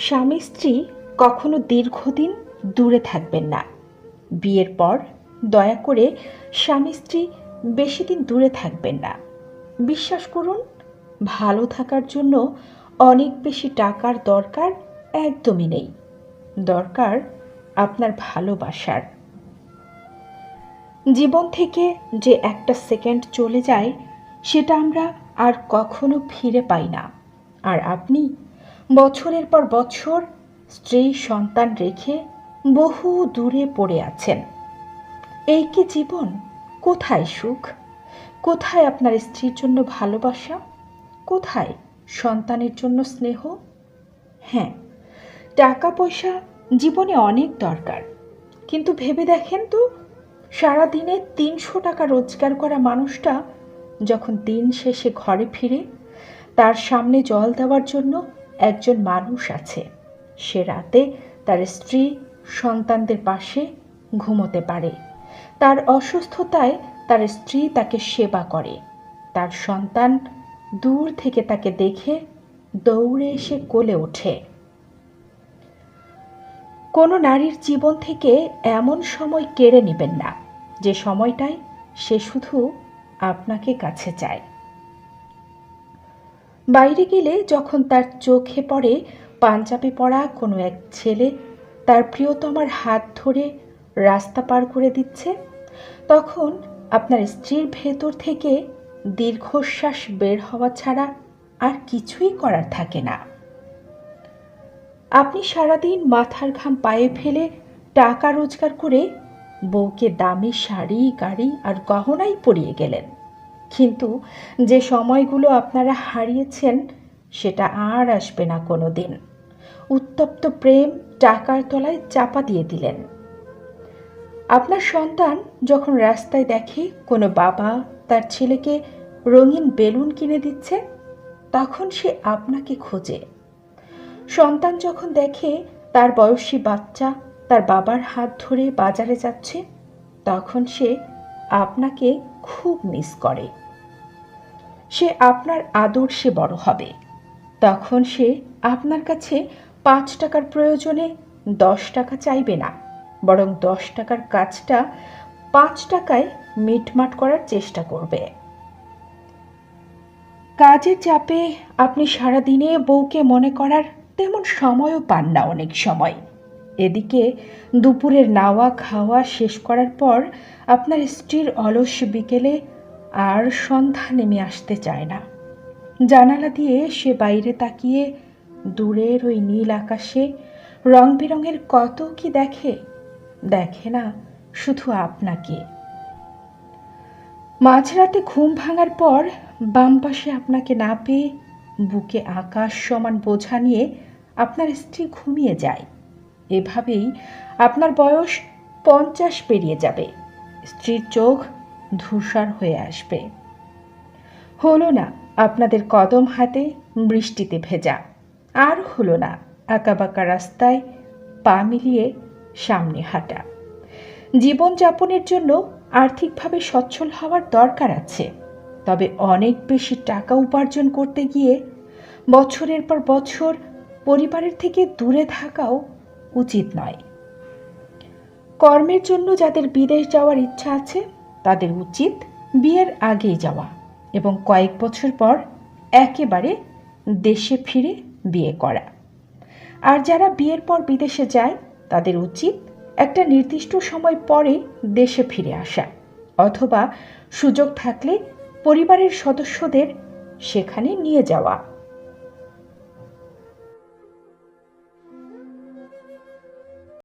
স্বামী স্ত্রী কখনো দীর্ঘদিন দূরে থাকবেন না। বিয়ের পর দয়া করে স্বামী স্ত্রী বেশি দিন দূরে থাকবেন না। বিশ্বাস করুন, ভালো থাকার জন্য অনেক বেশি টাকার দরকার একদমই নেই। দরকার আপনার ভালোবাসার। জীবন থেকে যে একটা সেকেন্ড চলে যায়, সেটা আমরা আর কখনো ফিরে পাই না। আর আপনি বছরের পর বছর স্ত্রী সন্তান রেখে বহু দূরে পড়ে আছেন। এই কি জীবন? কোথায় সুখ? কোথায় আপনার স্ত্রীর জন্য ভালোবাসা? কোথায় সন্তানের জন্য স্নেহ? হ্যাঁ টাকা পয়সা জীবনে অনেক দরকার। কিন্তু ভেবে দেখেন তো, সারাদিনে তিনশো টাকা রোজগার করা মানুষটা যখন দিন শেষে ঘরে ফিরে, তার সামনে জল দেওয়ার জন্য একজন মানুষ আছে। সে রাতে তার স্ত্রী সন্তানদের পাশে ঘুমোতে পারে। তার অসুস্থতায় তার স্ত্রী তাকে সেবা করে। তার সন্তান দূর থেকে তাকে দেখে দৌড়ে এসে কোলে ওঠে। কোনো নারীর জীবন থেকে এমন সময় কেড়ে নেবেন না। যে সময়টায় সে শুধু আপনাকে কাছে চায়। বাইরে গেলে যখন তার চোখে পড়ে, পাঞ্জাবি পরা কোনো এক ছেলে তার প্রিয়তমার হাত ধরে রাস্তা পার করে দিচ্ছে, তখন আপনার স্ত্রীর ভেতর থেকে দীর্ঘশ্বাস বের হওয়া ছাড়া আর কিছুই করার থাকে না। আপনি সারাদিন মাথার ঘাম পায়ে ফেলে টাকা রোজগার করে বউকে দামি শাড়ি, গাড়ি আর গহনাই পরিয়ে গেলেন। কিন্তু যে সময়গুলো আপনারা হারিয়েছেন, সেটা আর আসবে না কোনো দিন উত্তপ্ত প্রেম টাকার তলায় চাপা দিয়ে দিলেন। আপনার সন্তান যখন রাস্তায় দেখে কোনো বাবা তার ছেলেকে রঙিন বেলুন কিনে দিচ্ছে, তখন সে আপনাকে খোঁজে। সন্তান যখন দেখে তার বয়সী বাচ্চা তার বাবার হাত ধরে বাজারে যাচ্ছে, তখন সে আপনাকে খুব মিস করে। সে আপনার আদর্শে বড় হবে। তখন সে আপনার কাছে পাঁচ টাকার প্রয়োজনে দশ টাকা চাইবে না, বরং দশ টাকার কাজটা পাঁচ টাকায় মিটমাট করার চেষ্টা করবে। কাজের চাপে আপনি সারাদিনে বউকে মনে করার তেমন সময়ও পান না অনেক সময়। এদিকে দুপুরের নাওয়া খাওয়া শেষ করার পর আপনার স্ত্রীর অলস বিকেলে আর সন্ধ্যা নেমে আসতে চায় না। জানালা দিয়ে সে বাইরে তাকিয়ে দূরের ওই নীল আকাশে রং বেরঙের কত কি দেখে দেখে না শুধু আপনাকে। মাঝরাতে ঘুম ভাঙার পর বাম পাশে আপনাকে না পেয়ে বুকে আকাশ সমান বোঝা নিয়ে আপনার স্ত্রী ঘুমিয়ে যায়। এভাবেই আপনার বয়স পঞ্চাশ পেরিয়ে যাবে। স্ত্রীর চোখ ধূসর হয়ে আসবে। হলো না আপনাদের কদম হাতে বৃষ্টিতে ভেজা। আর হলো না আঁকাবাঁকা রাস্তায় পা মিলিয়ে সামনে হাঁটা। জীবনযাপনের জন্য আর্থিকভাবে সচ্ছল হওয়ার দরকার আছে। তবে অনেক বেশি টাকা উপার্জন করতে গিয়ে বছরের পর বছর পরিবারের থেকে দূরে থাকাও উচিত নয়। কর্মের জন্য যাদের বিদেশ যাওয়ার ইচ্ছা আছে তাদের উচিত বিয়ের আগেই যাওয়া এবং কয়েক বছর পর একেবারে দেশে ফিরে বিয়ে করা। আর যারা বিয়ের পর বিদেশে যায়, তাদের উচিত একটা নির্দিষ্ট সময় পরে দেশে ফিরে আসা অথবা সুযোগ থাকলে পরিবারের সদস্যদের সেখানে নিয়ে যাওয়া।